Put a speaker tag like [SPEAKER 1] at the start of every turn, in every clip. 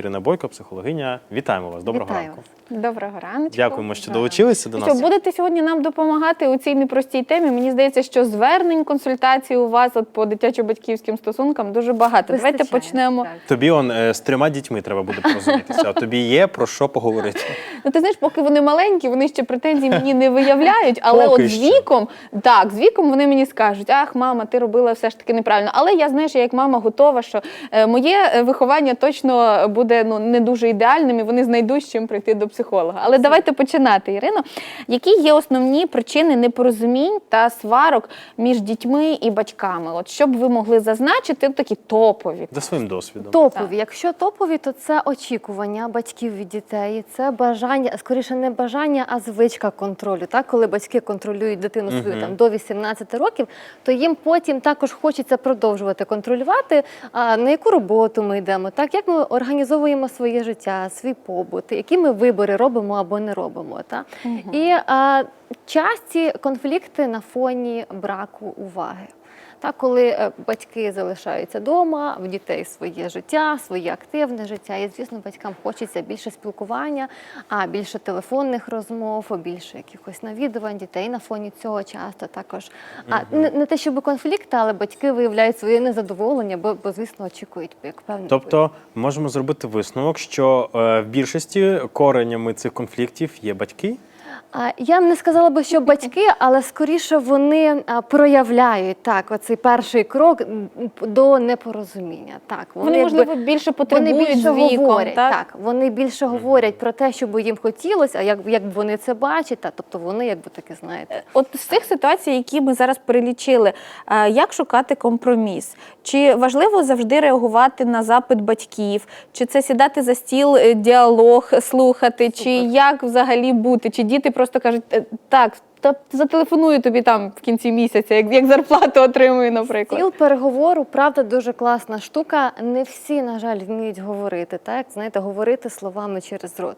[SPEAKER 1] Ірина Бойко, психологиня. Вітаємо вас. Доброго
[SPEAKER 2] Вітаю
[SPEAKER 1] ранку.
[SPEAKER 3] Доброго ранку.
[SPEAKER 1] Дякуємо, що долучилися до нас.
[SPEAKER 3] Що будете сьогодні нам допомагати у цій непростій темі? Мені здається, що звернень, консультацій у вас от по дитячо-батьківським стосункам дуже багато. Давайте почнемо.
[SPEAKER 2] так.
[SPEAKER 1] Тобі он е, з трьома дітьми треба буде порозумітися. А тобі є про що поговорити.
[SPEAKER 3] Ну ти знаєш, поки вони маленькі, вони ще претензій мені не виявляють. Але
[SPEAKER 1] Поки
[SPEAKER 3] от з
[SPEAKER 1] що.
[SPEAKER 3] віком, так, з віком вони мені скажуть: ах, мама, ти робила все ж таки неправильно. Але я знаєш, я як мама готова, що е, моє е, виховання точно буде ну не дуже ідеальним, і вони знайдуть з чим прийти до психолога. Але давайте починати, Ірино. Які є основні причини непорозумінь та сварок між дітьми і батьками? От що б ви могли зазначити, такі топові.
[SPEAKER 1] За своїм досвідом.
[SPEAKER 2] Топові. Якщо топові, то це очікування батьків від дітей, це бажання, скоріше не бажання, а звичка контролю. Так, коли батьки контролюють дитину свою
[SPEAKER 1] Мгм.
[SPEAKER 2] там до 18 років, то їм потім також хочеться продовжувати контролювати, а, на яку роботу ми йдемо, так як ми організовуємо своє життя, свій побут, які ми вибори робимо або не робимо. Так? І а, часті конфлікти на фоні браку уваги. Так, коли е, батьки залишаються вдома, в дітей своє життя, своє активне життя, і звісно, батькам хочеться більше спілкування, а більше телефонних розмов, більше якихось навідувань дітей на фоні цього часто також. А не, не те, щоб конфлікти, але батьки виявляють своє незадоволення, бо, бо звісно очікують як певний
[SPEAKER 1] Тобто можемо зробити висновок, що е, в більшості коренями цих конфліктів є батьки.
[SPEAKER 2] Я не сказала би, що батьки, але скоріше вони проявляють так, оцей перший крок до непорозуміння. Так,
[SPEAKER 3] Вони,
[SPEAKER 2] якби-
[SPEAKER 3] можливо, більше потребують
[SPEAKER 2] вони більше
[SPEAKER 3] віком,
[SPEAKER 2] говорять,
[SPEAKER 3] так?
[SPEAKER 2] так? вони більше говорять про те, що би їм хотілося, а як, як вони це бачать, та, тобто вони, якби таки знаєте.
[SPEAKER 3] От з цих ситуацій, які ми зараз перелічили, е, як шукати компроміс? Чи важливо завжди реагувати на запит батьків? Чи це сідати за стіл, е, діалог слухати? Чи як взагалі бути? Чи діти просто кажуть, «Е, так, та зателефоную тобі там в кінці місяця, як, як зарплату отримую, наприклад.
[SPEAKER 2] Стіл переговору, правда, дуже класна штука. Не всі, на жаль, вміють говорити, так знаєте, говорити словами через рот.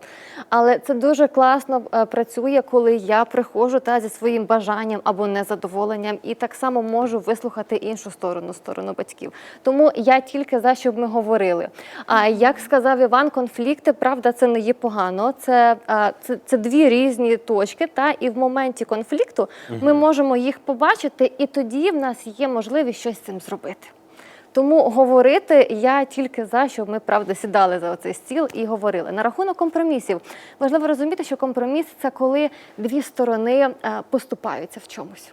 [SPEAKER 2] Але це дуже класно е, працює, коли я приходжу та зі своїм бажанням або незадоволенням, і так само можу вислухати іншу сторону, сторону батьків. Тому я тільки за щоб ми говорили. А як сказав Іван, конфлікти, правда, це не є погано. Це, е, це, це дві різні точки. Та і в моменті конфлікту ми можемо їх побачити, і тоді в нас є можливість щось з цим зробити. Тому говорити я тільки за, щоб ми правда сідали за оцей стіл і говорили. На рахунок компромісів важливо розуміти, що компроміс це коли дві сторони е, поступаються в чомусь.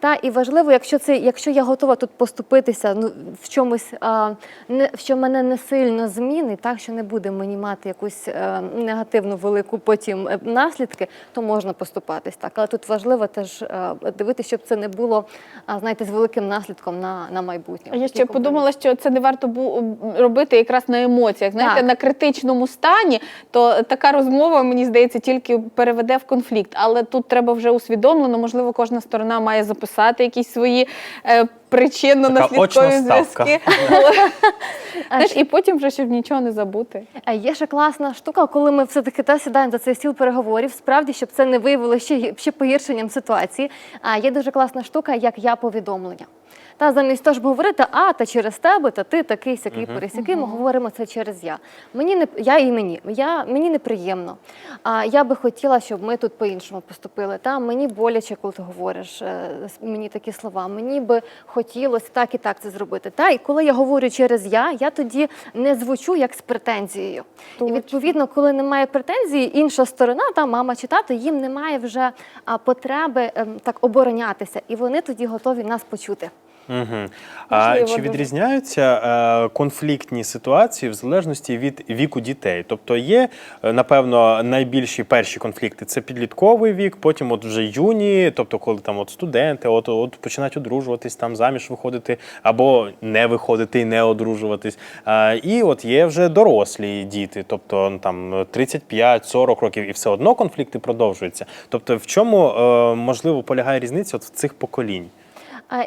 [SPEAKER 2] Та і важливо, якщо це, якщо я готова тут поступитися, ну в чомусь а, не що мене не сильно змінить, так що не буде мені мати якусь е, негативну велику потім е, наслідки, то можна поступатись так. Але тут важливо теж е, дивитися, щоб це не було, а, знаєте, з великим наслідком на, на майбутнє.
[SPEAKER 3] А я ще подумала, що це не варто робити якраз на емоціях. Знаєте,
[SPEAKER 2] Так.
[SPEAKER 3] на критичному стані, то така розмова, мені здається, тільки переведе в конфлікт. Але тут треба вже усвідомлено, можливо, кожна сторона має записати якісь свої е, причинно-наслідкові зв'язки. Знаєш, і потім вже щоб нічого не забути.
[SPEAKER 2] А є ще класна штука, коли ми все-таки та сідаємо за цей стіл переговорів, справді, щоб це не виявилося ще, ще погіршенням ситуації. А є дуже класна штука, як я повідомлення. Та замість того, щоб говорити, а та через тебе, та ти такий сякий пересякий, ми говоримо це через я. Мені не я і мені. Я мені неприємно. А я би хотіла, щоб ми тут по-іншому поступили. Та мені боляче, коли ти говориш е, мені такі слова. Мені би хотілося так і так це зробити. Та і коли я говорю через я, я тоді не звучу як з претензією.
[SPEAKER 3] Точно.
[SPEAKER 2] І відповідно, коли немає претензії, інша сторона, та мама чи тато, їм немає вже потреби ем, так оборонятися, і вони тоді готові нас почути.
[SPEAKER 1] Угу. А чи відрізняються е, конфліктні ситуації в залежності від віку дітей? Тобто є, е, напевно, найбільші перші конфлікти це підлітковий вік, потім от вже юні, тобто коли там от студенти, от, от починають одружуватись, там заміж виходити, або не виходити і не одружуватись. І от є вже дорослі діти, тобто ну, там 35-40 років, і все одно конфлікти продовжуються. Тобто, в чому е, можливо полягає різниця от в цих поколінь?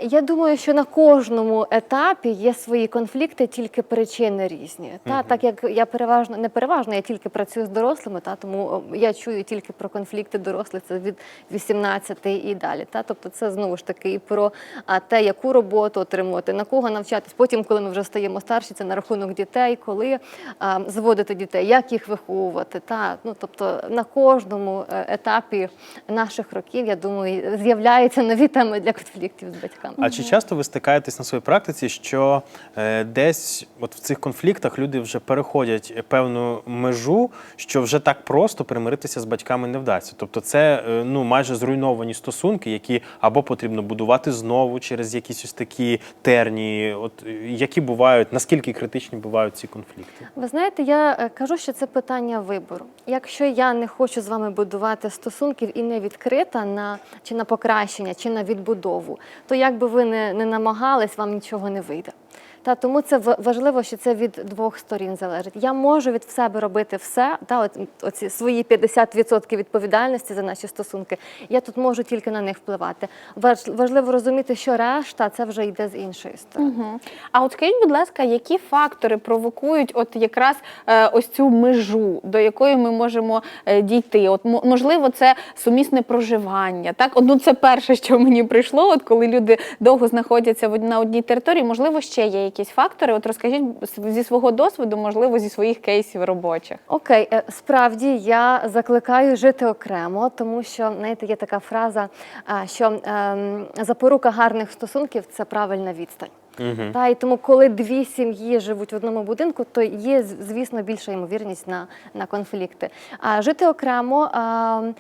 [SPEAKER 2] Я думаю, що на кожному етапі є свої конфлікти, тільки причини різні. Та так як я переважно не переважно, я тільки працюю з дорослими, та тому я чую тільки про конфлікти дорослих. Це від 18 і далі. Та тобто, це знову ж таки і про а, те, яку роботу отримувати, на кого навчатись. Потім, коли ми вже стаємо старші, це на рахунок дітей, коли а, зводити дітей, як їх виховувати. Та ну тобто на кожному е, етапі наших років, я думаю, з'являються нові теми для конфліктів з батьками.
[SPEAKER 1] А чи часто ви стикаєтесь на своїй практиці, що е, десь от в цих конфліктах люди вже переходять певну межу, що вже так просто примиритися з батьками не вдасться? Тобто це е, ну майже зруйновані стосунки, які або потрібно будувати знову через якісь ось такі терні, от е, які бувають, наскільки критичні бувають ці конфлікти?
[SPEAKER 2] Ви знаєте, я кажу, що це питання вибору. Якщо я не хочу з вами будувати стосунків і не відкрита на чи на покращення, чи на відбудову, то як би ви не, не намагались, вам нічого не вийде. Та тому це важливо, що це від двох сторін залежить. Я можу від себе робити все, та от оці свої 50% відповідальності за наші стосунки. Я тут можу тільки на них впливати. Важ- Важливо розуміти, що решта це вже йде з іншої сторони.
[SPEAKER 3] Мгм. А от скажіть, будь ласка, які фактори провокують от якраз е, ось цю межу, до якої ми можемо е, дійти? От можливо, це сумісне проживання. Так, от, ну це перше, що мені прийшло, от коли люди довго знаходяться на одній території. Можливо, ще є якісь фактори. От розкажіть зі свого досвіду, можливо, зі своїх кейсів робочих.
[SPEAKER 2] Окей, е, справді я закликаю жити окремо, тому що знаєте, є така фраза, що ем, запорука гарних стосунків це правильна відстань.
[SPEAKER 1] Угу.
[SPEAKER 2] Та і тому, коли дві сім'ї живуть в одному будинку, то є звісно більша ймовірність на, на конфлікти. А жити окремо. А, е,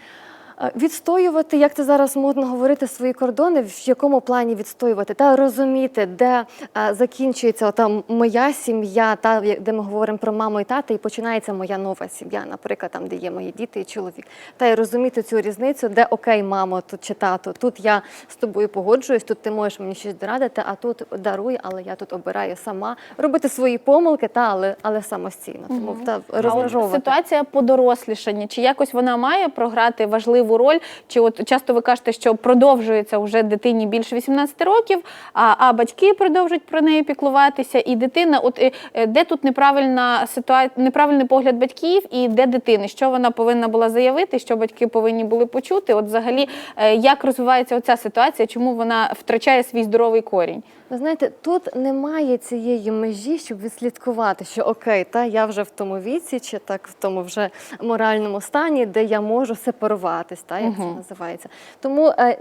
[SPEAKER 2] Відстоювати, як це зараз модно говорити, свої кордони, в якому плані відстоювати, та розуміти, де е, закінчується ота моя сім'я, та де ми говоримо про маму і тата, і починається моя нова сім'я, наприклад, там, де є мої діти і чоловік. Та й розуміти цю різницю, де окей, мамо, тут чи тато, тут я з тобою погоджуюсь, тут ти можеш мені щось дорадити, а тут даруй, але я тут обираю сама. Робити свої помилки, та але, але самостійно. Тому та
[SPEAKER 3] А от
[SPEAKER 2] розмежовувати.
[SPEAKER 3] ситуація подорослішання, чи якось вона має програти важливу роль? Чи от часто ви кажете, що продовжується вже дитині більше 18 років, а, а батьки продовжують про неї піклуватися, і дитина, от е, е, де тут неправильна ситуація, неправильний погляд батьків, і де дитини, що вона повинна була заявити, що батьки повинні були почути? От взагалі, е, як розвивається оця ситуація, чому вона втрачає свій здоровий корінь?
[SPEAKER 2] Ви знаєте, тут немає цієї межі, щоб відслідкувати, що окей, та я вже в тому віці, чи так в тому вже моральному стані, де я можу сепаруватись, та як це називається. Тому е,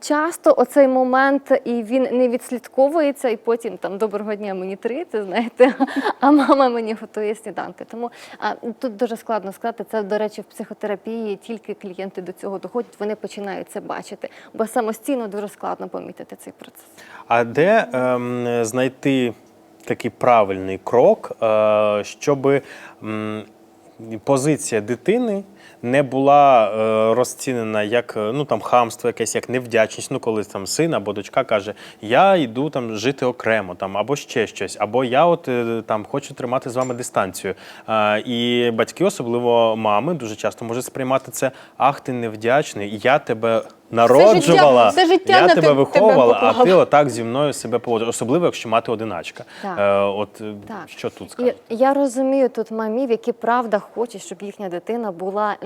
[SPEAKER 2] часто оцей момент і він не відслідковується, і потім там доброго дня мені три, це знаєте, а мама мені готує сніданки. Тому а, тут дуже складно сказати. Це до речі, в психотерапії тільки клієнти до цього доходять, вони починають це бачити, бо самостійно дуже складно помітити цей процес.
[SPEAKER 1] А де ем, знайти такий правильний крок, е, щоб позиція дитини не була е, розцінена як е, ну там хамство, якесь як невдячність. Ну, коли там син або дочка каже, я йду там жити окремо, там або ще щось, або я от е, там хочу тримати з вами дистанцію. Е, і батьки, особливо мами, дуже часто можуть сприймати це. Ах, ти невдячний, я тебе народжувала,
[SPEAKER 3] все життя
[SPEAKER 1] я
[SPEAKER 3] на
[SPEAKER 1] тебе
[SPEAKER 3] тебе
[SPEAKER 1] виховувала, а ти отак зі мною себе поводиш, особливо якщо мати одиначка.
[SPEAKER 2] Так.
[SPEAKER 1] Е, от е,
[SPEAKER 2] Так.
[SPEAKER 1] що тут
[SPEAKER 2] І
[SPEAKER 1] скажете?
[SPEAKER 2] я розумію тут мамів, які правда хочуть, щоб їхня дитина була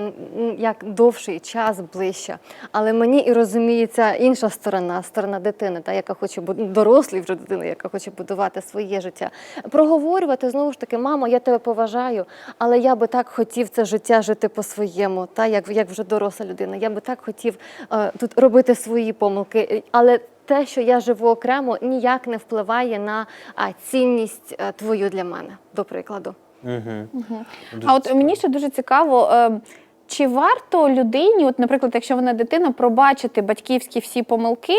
[SPEAKER 2] як довший час ближче. Але мені і розуміється інша сторона, сторона дитини, та яка хоче дорослий вже дитина, яка хоче будувати своє життя. Проговорювати знову ж таки, мамо, я тебе поважаю, але я би так хотів це життя жити по-своєму, та як, як вже доросла людина. Я би так хотів е, тут робити свої помилки. Але те, що я живу окремо, ніяк не впливає на а, цінність е, твою для мене, до прикладу.
[SPEAKER 1] Угу.
[SPEAKER 3] А от мені ще дуже цікаво. Чи варто людині, от, наприклад, якщо вона дитина, пробачити батьківські всі помилки,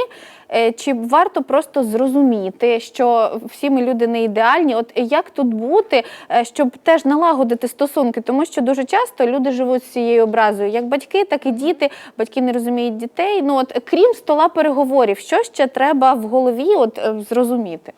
[SPEAKER 3] е, чи варто просто зрозуміти, що всі ми люди не ідеальні? От як тут бути, е, щоб теж налагодити стосунки? Тому що дуже часто люди живуть з цією образою, як батьки, так і діти. Батьки не розуміють дітей. Ну от крім стола переговорів, що ще треба в голові от е, зрозуміти?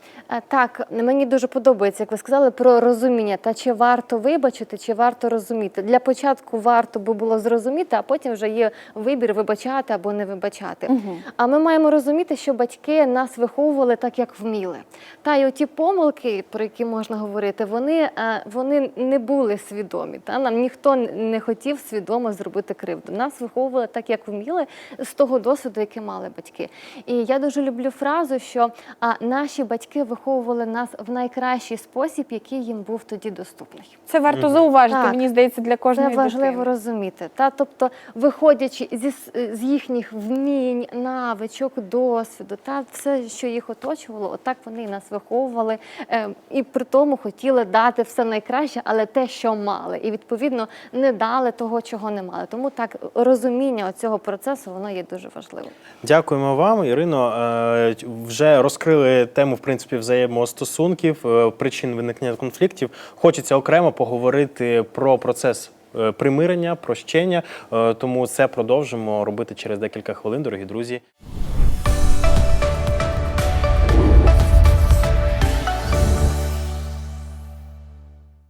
[SPEAKER 2] Так, мені дуже подобається, як ви сказали, про розуміння. Та чи варто вибачити, чи варто розуміти. Для початку варто би було зрозуміти, а потім вже є вибір вибачати або не вибачати. А ми маємо розуміти, що батьки нас виховували так, як вміли. Та й оті помилки, про які можна говорити, вони, е, вони не були свідомі. Та нам ніхто не хотів свідомо зробити кривду. Нас виховували так, як вміли, з того досвіду, який мали батьки. І я дуже люблю фразу, що а, наші батьки виховували нас в найкращий спосіб, який їм був тоді доступний.
[SPEAKER 3] Це варто зауважити,
[SPEAKER 2] Так.
[SPEAKER 3] мені здається, для
[SPEAKER 2] Це важливо
[SPEAKER 3] дитини.
[SPEAKER 2] розуміти. Та тобто, виходячи зі з їхніх вмінь, навичок, досвіду, та все, що їх оточувало, отак вони нас виховували, е, і при тому хотіли дати все найкраще, але те, що мали, і відповідно не дали того, чого не мали. Тому так розуміння цього процесу воно є дуже важливим.
[SPEAKER 1] Дякуємо вам, Ірино. Е, Вже розкрили тему в принципі взаємостосунків, е, причин виникнення конфліктів. Хочеться окремо поговорити про процес. Е, Примирення, прощення, Е, тому це продовжимо робити через декілька хвилин, дорогі друзі.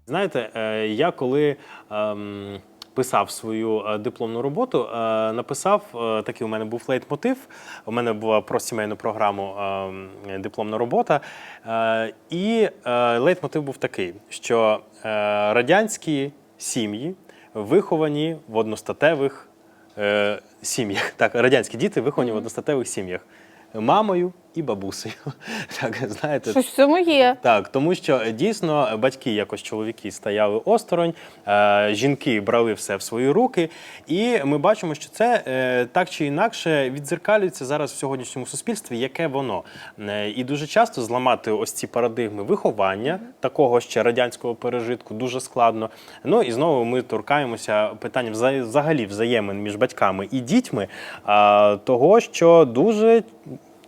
[SPEAKER 1] Знаєте, е, я коли ем, писав свою дипломну роботу, написав такий у мене був лейтмотив. У мене була про сімейну програму ем, дипломна робота. І лейтмотив був такий, що радянські сім'ї виховані в одностатевих е, сім'ях. Так, радянські діти виховані в одностатевих сім'ях. Мамою і бабусею. Так, знаєте,
[SPEAKER 3] Щось в цьому є.
[SPEAKER 1] так, тому що е, дійсно батьки, якось чоловіки, стояли осторонь, е, жінки брали все в свої руки, і ми бачимо, що це е, так чи інакше відзеркалюється зараз в сьогоднішньому суспільстві, яке воно. Е, і дуже часто зламати ось ці парадигми виховання такого ще радянського пережитку дуже складно. Ну і знову ми торкаємося питання взагалі взаємин між батьками і дітьми, а, того, що дуже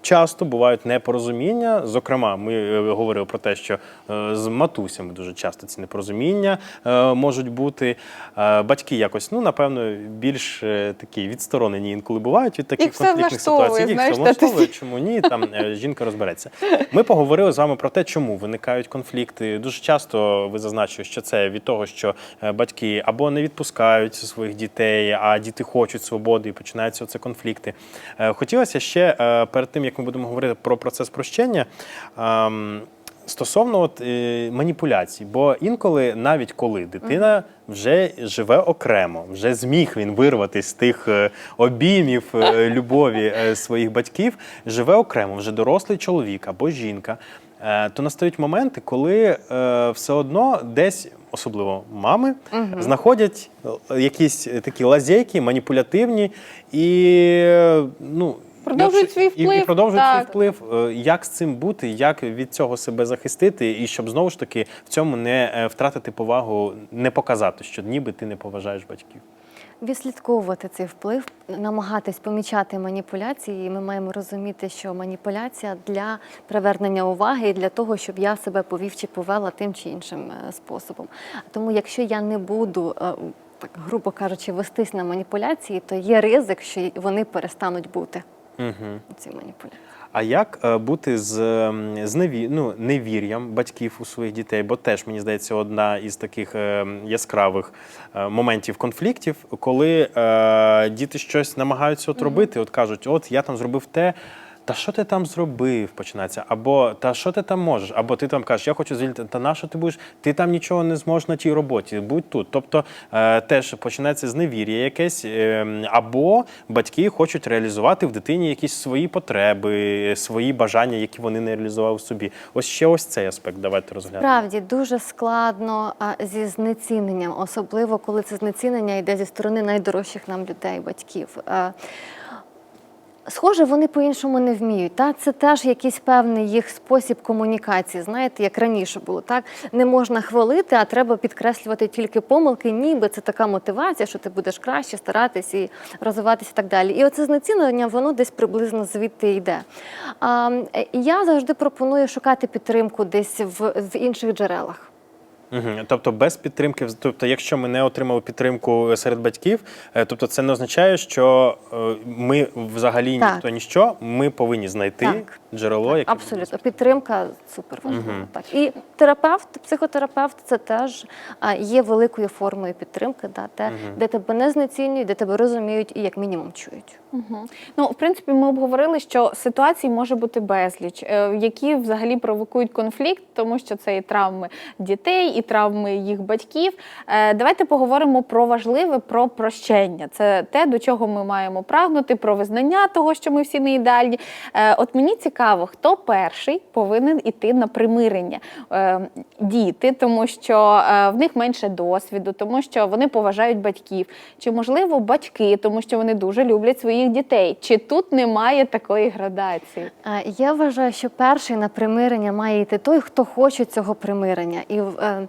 [SPEAKER 1] Часто бувають непорозуміння. Зокрема, ми е, говорили про те, що е, з матусями дуже часто ці непорозуміння е, можуть бути. Батьки якось, ну напевно, більш такі відсторонені інколи бувають від таких конфліктних ситуацій. Їх все влаштовує, чому ні? Там жінка розбереться. Ми поговорили з вами про те, чому виникають конфлікти. Дуже часто ви зазначили, що це від того, що батьки або не відпускають своїх дітей, а діти хочуть свободи і починаються оце конфлікти. Хотілося ще перед тим, як ми будемо говорити про процес прощення. ем, Стосовно от, е, маніпуляцій, бо інколи, навіть коли дитина вже живе окремо, вже зміг він вирватися з тих е, обіймів е, любові е, своїх батьків, живе окремо, вже дорослий чоловік або жінка, е, то настають моменти, коли е, все одно десь, особливо мами, знаходять е, якісь такі лазейки, маніпулятивні і е, ну.
[SPEAKER 3] Продовжують
[SPEAKER 1] і-
[SPEAKER 3] свій вплив,
[SPEAKER 1] І, продовжують свій вплив. Як з цим бути, як від цього себе захистити, і щоб знову ж таки в цьому не е, втратити повагу, не показати, що ніби ти не поважаєш батьків.
[SPEAKER 2] Відслідковувати цей вплив, намагатись помічати маніпуляції. І ми маємо розуміти, що маніпуляція для привернення уваги і для того, щоб я себе повів чи повела тим чи іншим е, способом. Тому, якщо я не буду. е, Так, грубо кажучи, вестись на маніпуляції, то є ризик, що й вони перестануть бути
[SPEAKER 1] Угу.
[SPEAKER 2] ці маніпуляції.
[SPEAKER 1] А як е, бути з, з неві... ну, невір'ям батьків у своїх дітей? Бо теж мені здається, одна із таких е, яскравих е, моментів конфліктів, коли е, діти щось намагаються от робити, от кажуть, от я там зробив те. Та що ти там зробив? Починається. Або та що ти там можеш? Або ти там кажеш, я хочу звільнити. Та на що ти будеш? Ти там нічого не зможеш на тій роботі, будь тут. Тобто е, теж починається зневір'я якесь, е, або батьки хочуть реалізувати в дитині якісь свої потреби, свої бажання, які вони не реалізували в собі. Ось ще ось цей аспект. Давайте розглянемо.
[SPEAKER 2] Справді дуже складно а, зі знеціненням, особливо коли це знецінення йде зі сторони найдорожчих нам людей, батьків. Е, Схоже, вони по-іншому не вміють. Та? Це теж якийсь певний їх спосіб комунікації. Знаєте, як раніше було, так не можна хвалити, а треба підкреслювати тільки помилки, ніби це така мотивація, що ти будеш краще старатись і розвиватися і так далі. І оце знецінення, воно десь приблизно звідти йде. А, е, я завжди пропоную шукати підтримку десь в, в інших джерелах.
[SPEAKER 1] Угу. Тобто без підтримки, тобто, якщо ми не отримали підтримку серед батьків, е, тобто це не означає, що е, ми взагалі
[SPEAKER 2] Так.
[SPEAKER 1] ніхто ніщо, ми повинні знайти
[SPEAKER 2] Так.
[SPEAKER 1] джерело, яке
[SPEAKER 2] Абсолютно, підтримка супер важлива. Так і терапевт, психотерапевт це теж є великою формою підтримки, да, те, де тебе не знецінюють, де тебе розуміють і як мінімум чують.
[SPEAKER 3] Угу. Ну, в принципі, ми обговорили, що ситуацій може бути безліч, е, які взагалі провокують конфлікт, тому що це і травми дітей, і травми їх батьків. Е, Давайте поговоримо про важливе, про прощення. Це те, до чого ми маємо прагнути, про визнання того, що ми всі не ідеальні. Е, От мені цікаво, хто перший повинен іти на примирення. Е, Діти, тому що в них менше досвіду, тому що вони поважають батьків. Чи можливо батьки, тому що вони дуже люблять своїх дітей? Чи тут немає такої градації?
[SPEAKER 2] Я вважаю, що перший на примирення має йти той, хто хоче цього примирення. І е,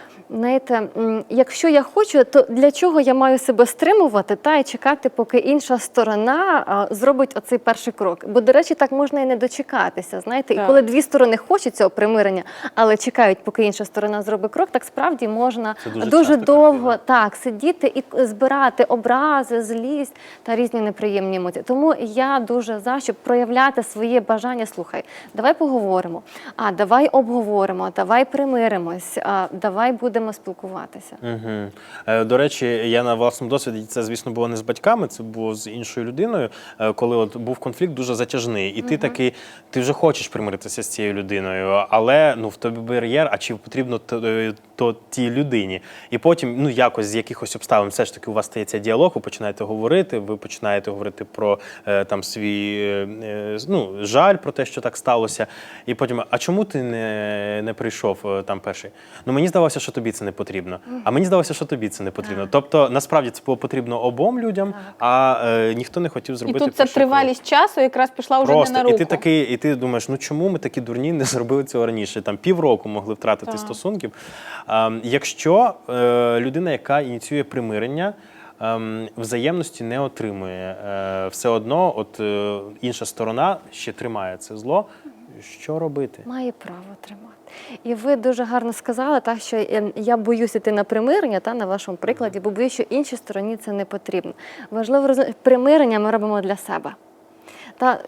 [SPEAKER 2] знаєте, якщо я хочу, то для чого я маю себе стримувати та і чекати, поки інша сторона зробить оцей перший крок? Бо, до речі, так можна і не дочекатися. Знаєте,
[SPEAKER 3] Так.
[SPEAKER 2] і коли дві сторони хочуть цього примирення, але чекають, поки інша сторона зробить крок, так справді можна
[SPEAKER 1] Це дуже
[SPEAKER 2] дуже довго
[SPEAKER 1] картина.
[SPEAKER 2] так сидіти і збирати образи, злість та різні неприємні емоції. Тому я дуже за щоб проявляти своє бажання. Слухай, давай поговоримо. А давай обговоримо, давай примиримось, а давай будемо спілкуватися.
[SPEAKER 1] Угу. Е, До речі, я на власному досвіді це, звісно, було не з батьками, це було з іншою людиною. е, Коли от був конфлікт дуже затяжний, і ти такий, ти вже хочеш примиритися з цією людиною, але ну в тобі бар'єр, а чи потрібно то, е, то тій людині? І потім, ну якось з якихось обставин, все ж таки у вас стається діалог, ви починаєте говорити, ви починаєте говорити про е, там свій е, ну, жаль про те, що так сталося. І потім, а чому ти не, не прийшов е, там перший? Ну мені здавалося, що тобі це не потрібно. А мені здалося, що тобі це не потрібно. Тобто, насправді це було потрібно обом людям, а е, ніхто не хотів
[SPEAKER 3] І
[SPEAKER 1] зробити.
[SPEAKER 3] тут ця тривалість часу якраз пішла вже
[SPEAKER 1] Просто
[SPEAKER 3] не на руку.
[SPEAKER 1] і ти такий, і ти думаєш, ну чому ми такі дурні не зробили цього раніше? Там півроку могли втратити
[SPEAKER 3] Так.
[SPEAKER 1] стосунків. А, якщо е, людина, яка ініціює примирення, ем, взаємності не отримує, е, все одно, от е, інша сторона ще тримає це зло. Що робити?
[SPEAKER 2] Має право тримати. І ви дуже гарно сказали, так що я боюся йти на примирення, та на вашому прикладі, бо боюся, що іншій стороні це не потрібно. Важливо розуміти, примирення ми робимо для себе. Та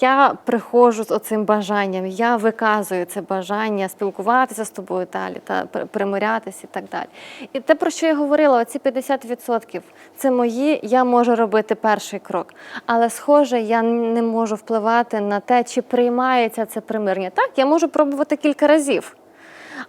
[SPEAKER 2] я приходжу з оцим бажанням, я виказую це бажання спілкуватися з тобою далі та примирятися і так далі. І те, про що я говорила, оці 50% це мої, я можу робити перший крок. Але, схоже, я не можу впливати на те, чи приймається це примирення. Так, я можу пробувати кілька разів.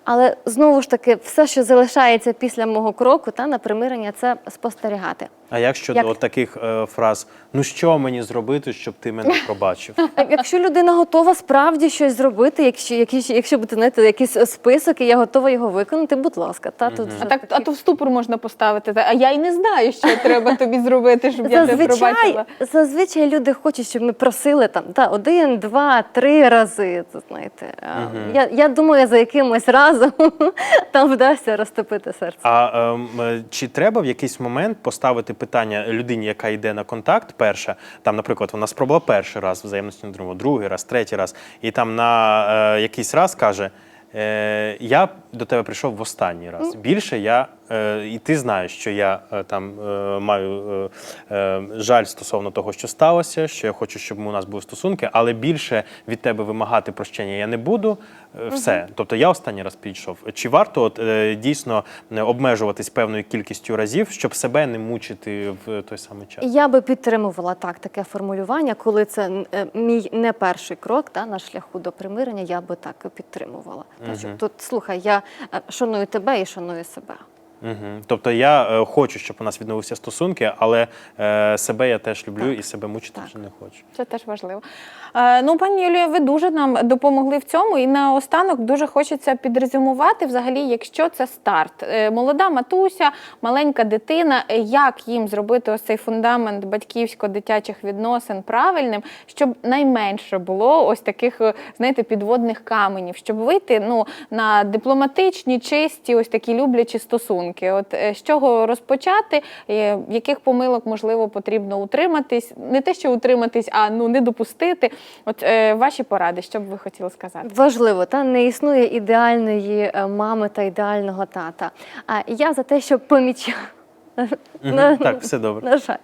[SPEAKER 2] Але знову ж таки, все, що залишається після мого кроку, та на примирення, це спостерігати.
[SPEAKER 1] А як щодо
[SPEAKER 2] Як?
[SPEAKER 1] от таких е, фраз: ну що мені зробити, щоб ти мене пробачив?
[SPEAKER 2] А Якщо людина готова справді щось зробити, якщо, якщо, якщо буде знаєте, якийсь список, і я готова його виконати, будь ласка, та тут
[SPEAKER 3] А так, а то в ступор можна поставити. та, А я й не знаю, що треба тобі зробити, щоб я тебе
[SPEAKER 2] зазвичай,
[SPEAKER 3] пробачила.
[SPEAKER 2] зазвичай люди хочуть, щоб ми просили там та один, два, три рази. Це знаєте, А, я, я думаю, за якимось разом там вдасться розтопити серце.
[SPEAKER 1] А ем, е, чи треба в якийсь момент поставити питання людині, яка йде на контакт, перша, там, наприклад, вона спробувала перший раз взаємності на другому, другий раз, третій раз, і там на е, якийсь раз каже: е, Я до тебе прийшов в останній раз. Більше я, і ти знаєш, що я е, там е, маю е, е, жаль стосовно того, що сталося, що я хочу, щоб у нас були стосунки, але більше від тебе вимагати прощення я не буду. Е, Все. Тобто я останній раз підійшов. Чи варто от, е, дійсно е, обмежуватись певною кількістю разів, щоб себе не мучити в той самий час?
[SPEAKER 2] Я би підтримувала так таке формулювання, коли це е, мій не перший крок та, на шляху до примирення, я би так підтримувала. Що Тут слухай, я е, шаную тебе і шаную себе.
[SPEAKER 1] Угу. Тобто я е, хочу, щоб у нас відновилися стосунки, але е, себе я теж люблю і себе мучити
[SPEAKER 2] Так.
[SPEAKER 1] вже не хочу.
[SPEAKER 3] Це теж важливо. Е, ну, пані Юлія, ви дуже нам допомогли в цьому. І наостанок дуже хочеться підрезюмувати, взагалі, якщо це старт. Е, молода матуся, маленька дитина, е, як їм зробити ось цей фундамент батьківсько-дитячих відносин правильним, щоб найменше було ось таких, е, знаєте, підводних каменів, щоб вийти ну, на дипломатичні, чисті, ось такі люблячі стосунки. Стосунки? От е, з чого розпочати? Е, Яких помилок можливо потрібно утриматись? Не те, що утриматись, а ну не допустити. От е, ваші поради, що б ви хотіли сказати?
[SPEAKER 2] Важливо, та не існує ідеальної мами та ідеального тата. А я за те, щоб помічати.
[SPEAKER 1] Так, все добре.
[SPEAKER 2] На жаль.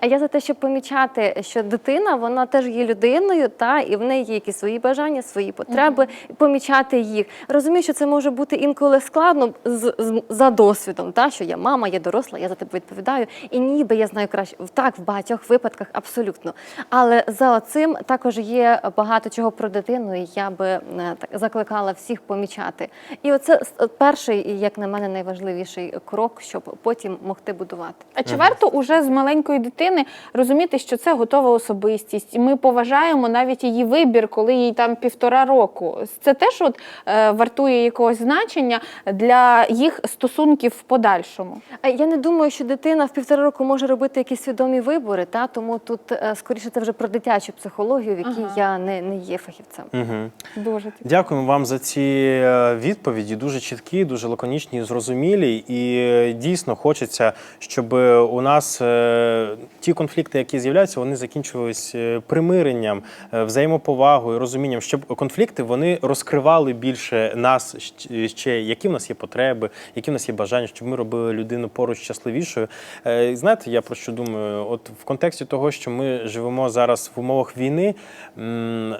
[SPEAKER 2] А я за те, щоб помічати, що дитина вона теж є людиною, та і в неї є якісь свої бажання, свої потреби, і помічати їх. Розумію, що це може бути інколи складно з, з- за досвідом, та що я мама, я доросла, я за тебе відповідаю. І ніби я знаю краще так в багатьох випадках абсолютно. Але за цим також є багато чого про дитину, і я би е, так закликала всіх помічати. І оце с- перший, і, як на мене, найважливіший крок, щоб потім могти будувати.
[SPEAKER 3] А чи варто уже з маленької дитини розуміти, що це готова особистість, і ми поважаємо навіть її вибір, коли їй там півтора року? Це теж от е, вартує якогось значення для їх стосунків в подальшому.
[SPEAKER 2] А Я не думаю, що дитина в півтора року може робити якісь свідомі вибори, та тому тут е, скоріше це вже про дитячу психологію, в якій
[SPEAKER 3] Ага.
[SPEAKER 2] я не, не є фахівцем.
[SPEAKER 1] Угу.
[SPEAKER 3] Дуже.
[SPEAKER 1] Дякуємо вам за ці е, відповіді. Дуже чіткі, дуже лаконічні, зрозумілі. І е, дійсно хочеться, щоб у нас е, ті конфлікти, які з'являються, вони закінчувались е, примиренням, е, взаємоповагою, розумінням, щоб конфлікти вони розкривали більше нас ще, які в нас є потреби, які в нас є бажання, щоб ми робили людину поруч щасливішою. Е, Знаєте, я про що думаю? От в контексті того, що ми живемо зараз в умовах війни,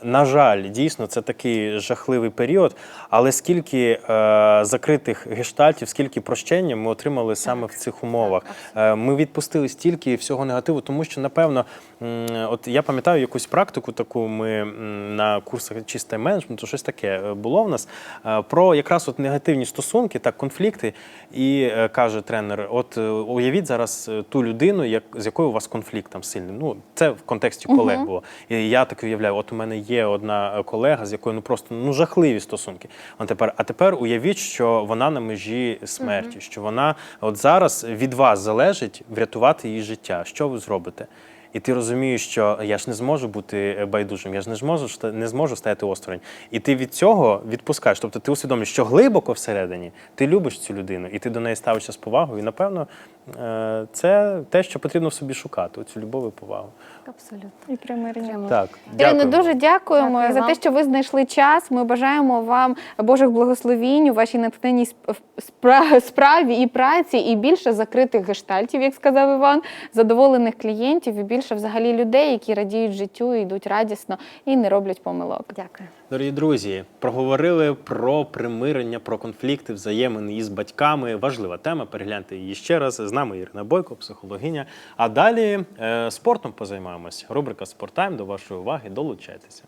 [SPEAKER 1] на жаль, дійсно це такий жахливий період. Але скільки е, закритих гештальтів, скільки прощення ми отримали саме в цих умовах. Е, ми відпустили стільки всього негативу, тому що напевно, от я пам'ятаю якусь практику таку. Ми на курсах чисте менеджменту, щось таке е, було в нас е, про якраз от негативні стосунки, так конфлікти. І каже тренер: от уявіть зараз ту людину, як з якою у вас конфлікт там сильний. Ну це в контексті колег було. І я так уявляю, от у мене є одна колега, з якою ну просто ну жахливі стосунки. А тепер, а тепер уявіть, що вона на межі смерті, що вона от зараз від вас залежить врятувати її життя. Що ви зробите? І ти розумієш, що я ж не зможу бути е, байдужим, я ж не зможу не зможу стояти осторонь. І ти від цього відпускаєш. Тобто ти усвідомлюєш, що глибоко всередині ти любиш цю людину, і ти до неї ставишся з повагою. І напевно, це те, що потрібно в собі шукати: оцю любов і повагу.
[SPEAKER 2] Абсолютно.
[SPEAKER 3] І примирення.
[SPEAKER 1] Так,
[SPEAKER 3] Ірино, дуже дякуємо
[SPEAKER 2] Дякую
[SPEAKER 3] за
[SPEAKER 2] вам.
[SPEAKER 3] те, що ви знайшли час. Ми бажаємо вам Божих благословінь у вашій натхненній сп- справі і праці, і більше закритих гештальтів, як сказав Іван, задоволених клієнтів і більше взагалі людей, які радіють життю, і йдуть радісно і не роблять помилок.
[SPEAKER 2] Дякую.
[SPEAKER 1] Дорогі друзі, проговорили про примирення, про конфлікти, взаємини із батьками. Важлива тема. Перегляньте її ще раз. З нами Ірина Бойко, психологиня. А далі е, спортом позаймаємось. Рубрика Спорттайм до вашої уваги. Долучайтеся.